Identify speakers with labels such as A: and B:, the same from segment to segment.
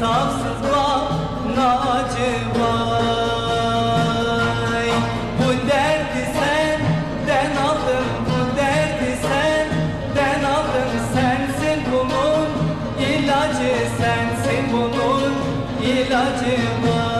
A: insafsız bal, nalacı vay. Bu derdi senden aldım, bu derdi senden aldım. Sensin bunun ilacı, sensin bunun ilacı vay.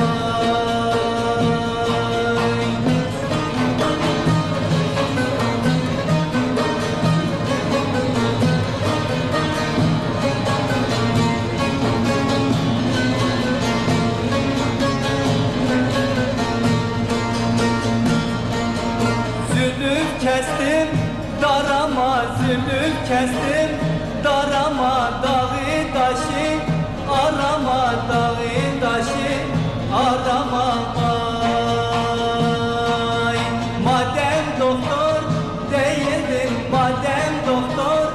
A: Zülül kestim darama Zülül kestim. Darama Dağı taşı arama Dağı taşı. Arama vay Madem doktor değildin Madem doktor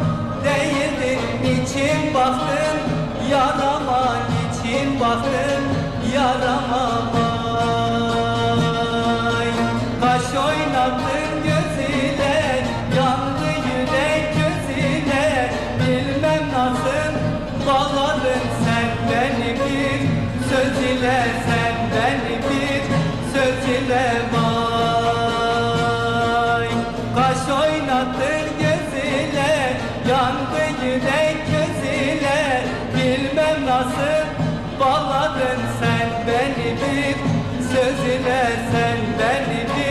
A: değildin Niçin baktın? Yarama Niçin baktın? Yarama vay Kaş oynattın ile senden bir söz ile vay. Kaş oynatır göz ile yandı yürek göz ile. Bilmem nasıl bağladın sen beni bir söz ile sen beni bir.